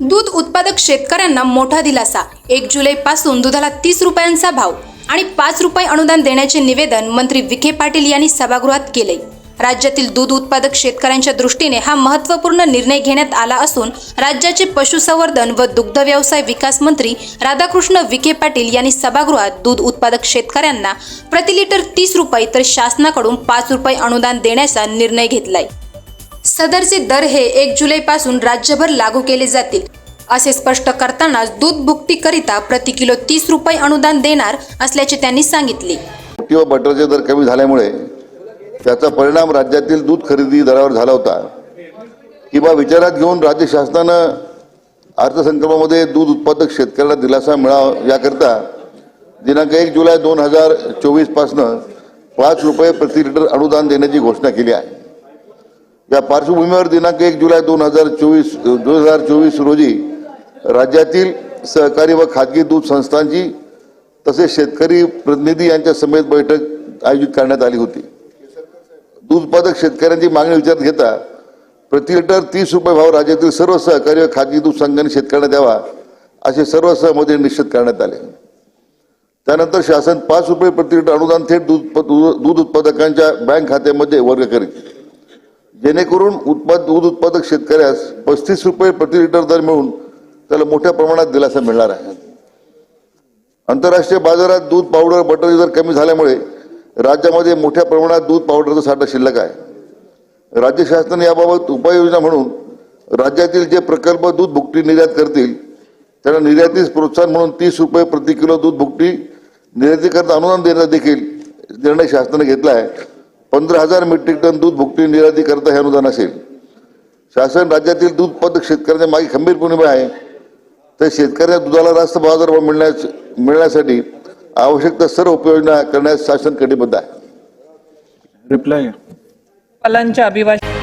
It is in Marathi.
दूध उत्पादक शेतकऱ्यांना मोठा दिलासा. एक जुलै पासून दुधाला तीस रुपयांचा भाव आणि पाच रुपये अनुदान देण्याचे निवेदन मंत्री विखे पाटील यांनी सभागृहात केले. राज्यातील दूध उत्पादक शेतकऱ्यांच्या दृष्टीने हा महत्त्वपूर्ण निर्णय घेण्यात आला असून राज्याचे पशुसंवर्धन व दुग्ध व्यवसाय विकास मंत्री राधाकृष्ण विखे पाटील यांनी सभागृहात दूध उत्पादक शेतकऱ्यांना प्रति लिटर तीस रुपये तर शासनाकडून पाच रुपये अनुदान देण्याचा निर्णय घेतलाय. सदरचे दर हे एक जुलैपासून राज्यभर लागू केले जातील असे स्पष्ट करतानाच दूध भुकटीकरिता प्रति किलो तीस रुपये अनुदान देणार असल्याचे त्यांनी सांगितले. किंवा बटरचे दर कमी झाल्यामुळे त्याचा परिणाम राज्यातील दूध खरेदी दरावर झाला होता. किंवा विचारात घेऊन राज्य शासनानं अर्थसंकल्पामध्ये दूध उत्पादक शेतकऱ्याला दिलासा मिळावा याकरता दिनांक एक जुलै दोन हजार चोवीसपासनं पाच रुपये प्रति लिटर अनुदान देण्याची घोषणा केली आहे. या पार्श्वभूमीवर दिनांक एक जुलै दोन हजार चोवीस दोन हजार चोवीस रोजी राज्यातील सहकारी व खाजगी दूध संस्थांची तसेच शेतकरी प्रतिनिधी यांच्या समेत बैठक आयोजित करण्यात आली होती. दूध उत्पादक शेतकऱ्यांची मागणी विचारात घेता प्रति लिटर तीस रुपये भाव राज्यातील सर्व सहकारी व खाजगी दूध संघांनी शेतकऱ्यांना द्यावा असे सर्व सहमती निश्चित करण्यात आले. त्यानंतर शासन पाच रुपये प्रति लिटर अनुदान थेट दूध दूध उत्पादकांच्या बँक खात्यामध्ये वर्ग करेल जेणेकरून उत्पाद दूध उत्पादक शेतकऱ्यास पस्तीस रुपये प्रति लिटर दर मिळून त्याला मोठ्या प्रमाणात दिलासा मिळणार आहे. आंतरराष्ट्रीय बाजारात दूध पावडर बटरचे दर कमी झाल्यामुळे राज्यामध्ये मोठ्या प्रमाणात दूध पावडरचा साठा शिल्लक आहे. राज्य शासनाने याबाबत उपाययोजना म्हणून राज्यातील जे प्रकल्प दूध भुकटी निर्यात करतील त्यांना निर्यातीस प्रोत्साहन म्हणून तीस रुपये प्रति किलो दूध भुकटी निर्यातीकरता अनुदान देण्याचा देखील निर्णय शासनाने घेतला आहे. पंधरा हजार मेट्रिक टन दूध भुकटी निर्यातीकरता हे अनुदान असेल. शासन राज्यातील दूध उत्पादक शेतकऱ्यांच्या मागे खंबीरपणे उभे आहे. तर शेतकऱ्यांना दुधाला रास्त बाजारभाव मिळण्यास मिळण्यासाठी आवश्यक त्या सर्व उपाययोजना करण्यास शासन कटिबद्ध आहे. रिप्लाय पालांच्या अभिभाषण